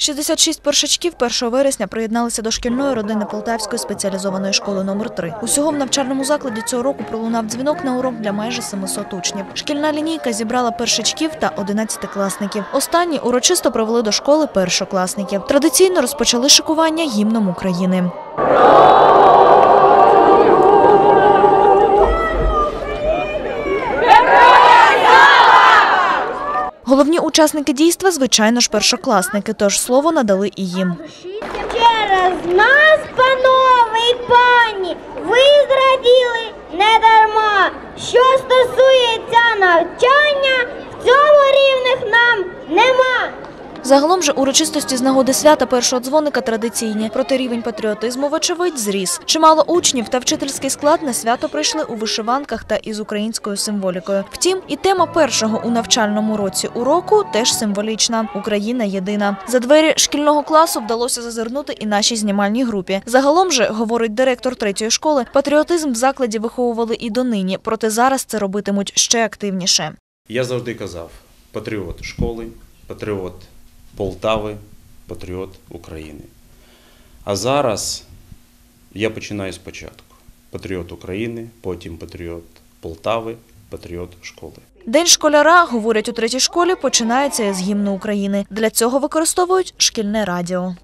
66 першачків 1 вересня приєдналися до шкільної родини Полтавської спеціалізованої школи номер 3 Усього в навчальному закладі цього року пролунав дзвінок на урок для майже 700 учнів. Шкільна лінійка зібрала першачків та 11-класників. Останні урочисто провели до школи першокласників. Традиційно розпочали шикування гімном України. Головні учасники дійства, звичайно ж, першокласники, тож слово надали і їм. Через нас, панове і пані, ви зраділи не дарма. Що стосується навчання, в цьому рівних нам нема. Загалом же урочистості з нагоди свята першого дзвоника традиційні, проте рівень патріотизму, вочевидь, зріс. Чимало учнів та вчительський склад на свято прийшли у вишиванках та із українською символікою. Втім, і тема першого у навчальному році уроку теж символічна. Україна єдина. За двері шкільного класу вдалося зазирнути і нашій знімальній групі. Загалом же, говорить директор третьої школи, патріотизм в закладі виховували і донині, проте зараз це робитимуть ще активніше. Я завжди казав: патріот школи, патріот Полтави, патріот України. А зараз я починаю спочатку: патріот України, потім патріот Полтави, патріот школи. День школяра, говорять у третій школі, починається з гімну України. Для цього використовують шкільне радіо.